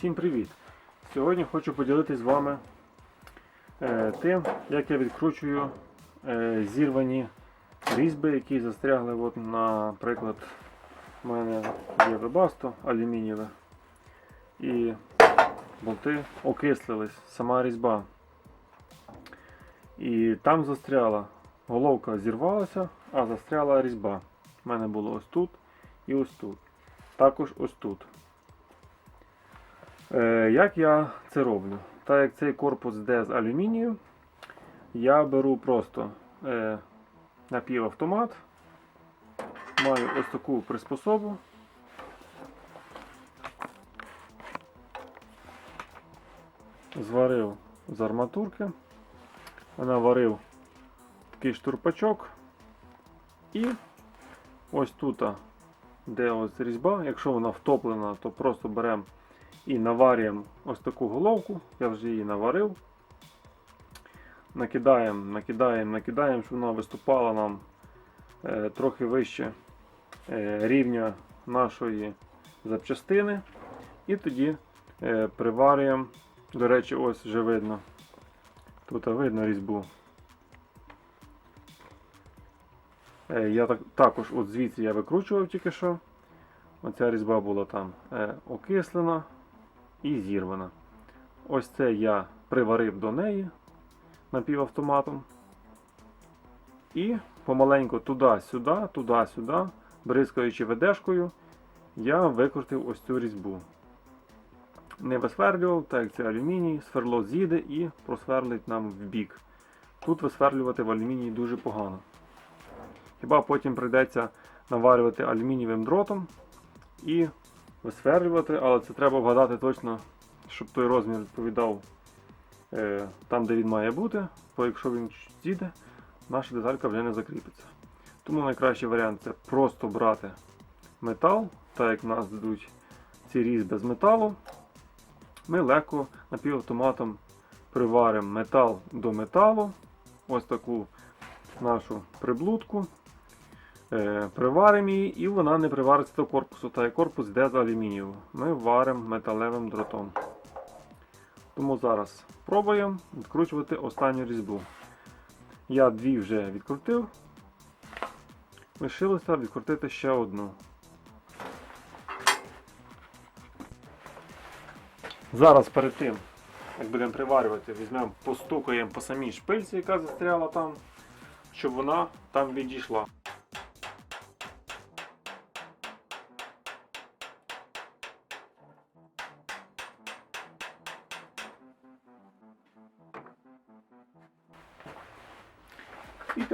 Всім привіт! Сьогодні хочу поділитися з вами е, тим, як я відкручую е, зірвані різьби, які застрягли, от, наприклад, у мене є вебасто алюмінієве і болти окислились, сама різьба. І там застряла, головка зірвалася, а застряла різьба. У мене було ось тут і ось тут. Також ось тут. Е, як я це роблю? Так як цей корпус йде з алюмінію, я беру просто е, напівавтомат, маю ось таку приспособу. Зварив з арматурки, наварив такий штурпачок і ось тут, де ось різьба, якщо вона втоплена, то просто беремо і наварюємо ось таку головку, я вже її наварив. Накидаємо, накидаємо, накидаємо, щоб вона виступала нам е, трохи вище е, рівня нашої запчастини. І тоді е, приварюємо, до речі, ось вже видно. Тут видно різьбу. Е, я так, також от звідси я викручував тільки що. Оця різьба була там е, окислена і зірвана. Ось це я приварив до неї напівавтоматом. І помаленьку туди-сюди, туди-сюди, бризкаючи ведешкою, я викрутив ось цю різьбу. Не висверлював, так як це алюміній, сверло з'їде і просверлить нам в бік. Тут висверлювати в алюмінії дуже погано. Хіба потім прийдеться наварювати алюмінієвим дротом і висверлювати, але це треба вгадати точно, щоб той розмір відповідав е, там, де він має бути, бо якщо він зійде, наша деталька вже не закріпиться. Тому найкращий варіант це просто брати метал, так як в нас дадуть ці різьби з металу. Ми легко напівавтоматом приваримо метал до металу, ось таку нашу приблудку. Е, Приваримо її і вона не привариться до корпусу, та й корпус йде з алюмінію. Ми варимо металевим дротом. Тому зараз пробуємо відкручувати останню різьбу. Я дві вже відкрутив. Лишилося відкрутити ще одну. Зараз перед тим, як будемо приварювати, візьмемо, постукаємо по самій шпильці, яка застряла там, щоб вона там відійшла.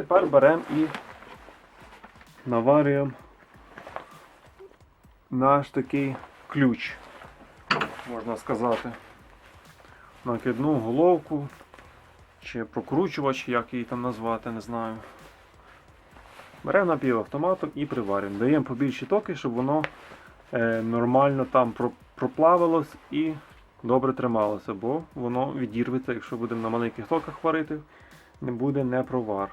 Тепер беремо і наварюємо наш такий ключ, можна сказати. Накидну головку чи прокручувач, як її там назвати, не знаю. Беремо напівавтоматом і приварюємо. Даємо побільші токи, щоб воно е, нормально там проплавилось і добре трималося, бо воно відірветься, якщо будемо на маленьких токах варити, не буде не провар.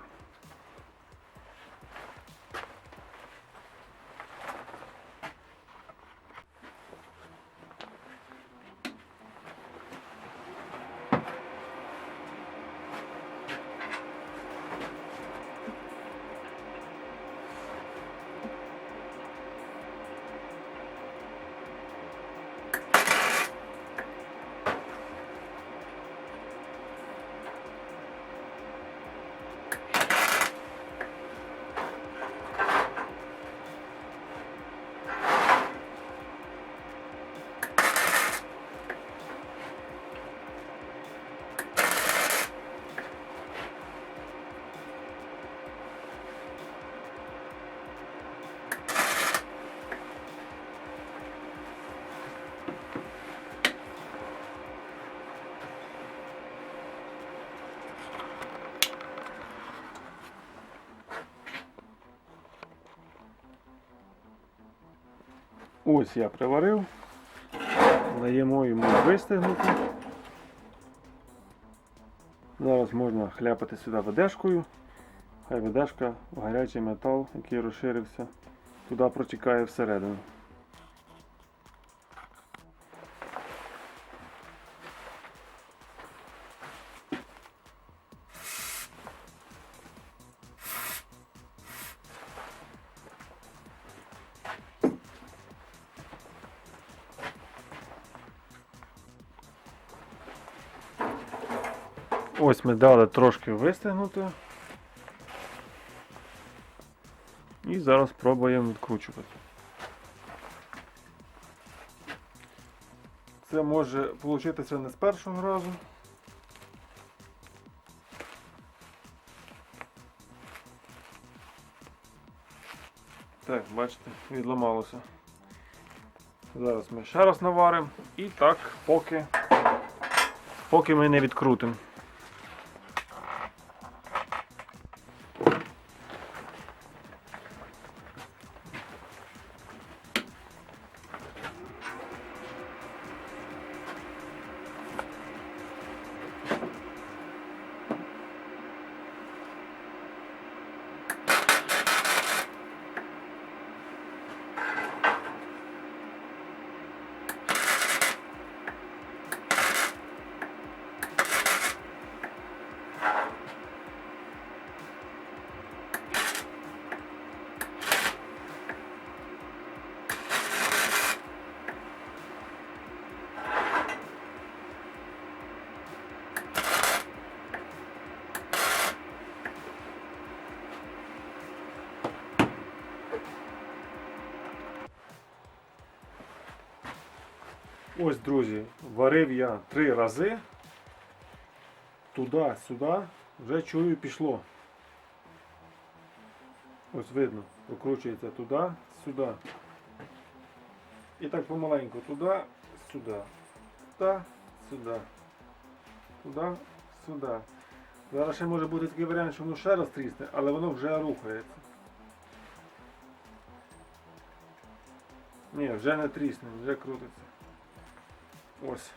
Ось я приварив. Даємо йому вистигнути. Зараз можна хляпати сюди ведешкою. Хай ведешка в гарячий метал, який розширився, туди протікає всередину. Ось ми дали трошки вистигнути. І зараз пробуємо відкручувати. Це може получитися не з першого разу. Так, бачите, відламалося. Зараз ми ще раз наваримо і так, поки, поки ми не відкрутимо. Ось, друзі, варив я три рази. Туди, сюди, вже чую пішло. Ось видно, прокручується туди, сюди. І так помаленьку туди, сюди. Туди, сюди. Туди, сюди. Зараз ще може бути такий варіант, що воно ще раз трісне, але воно вже рухається. Ні, вже не трісне, вже крутиться. Ось.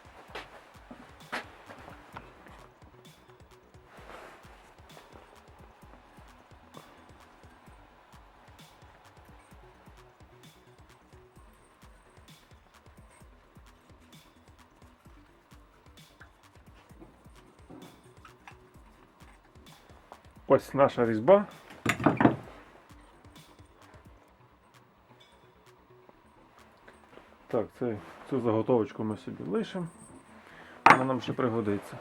Ось наша різьба. Так, це, цю заготовочку ми собі лишимо. Вона нам ще пригодиться.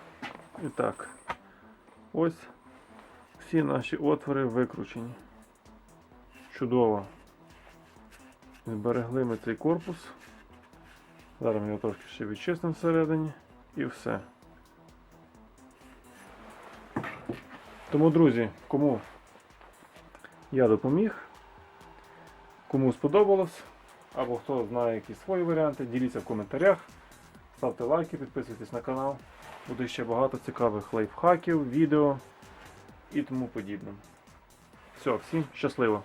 І так, ось всі наші отвори викручені. Чудово. Зберегли ми цей корпус. Зараз ми його трошки ще відчистимо всередині і все. Тому, друзі, кому я допоміг, кому сподобалось, або хто знає якісь свої варіанти, діліться в коментарях, ставте лайки, підписуйтесь на канал. Буде ще багато цікавих лайфхаків, відео і тому подібне. Все, всім щасливо!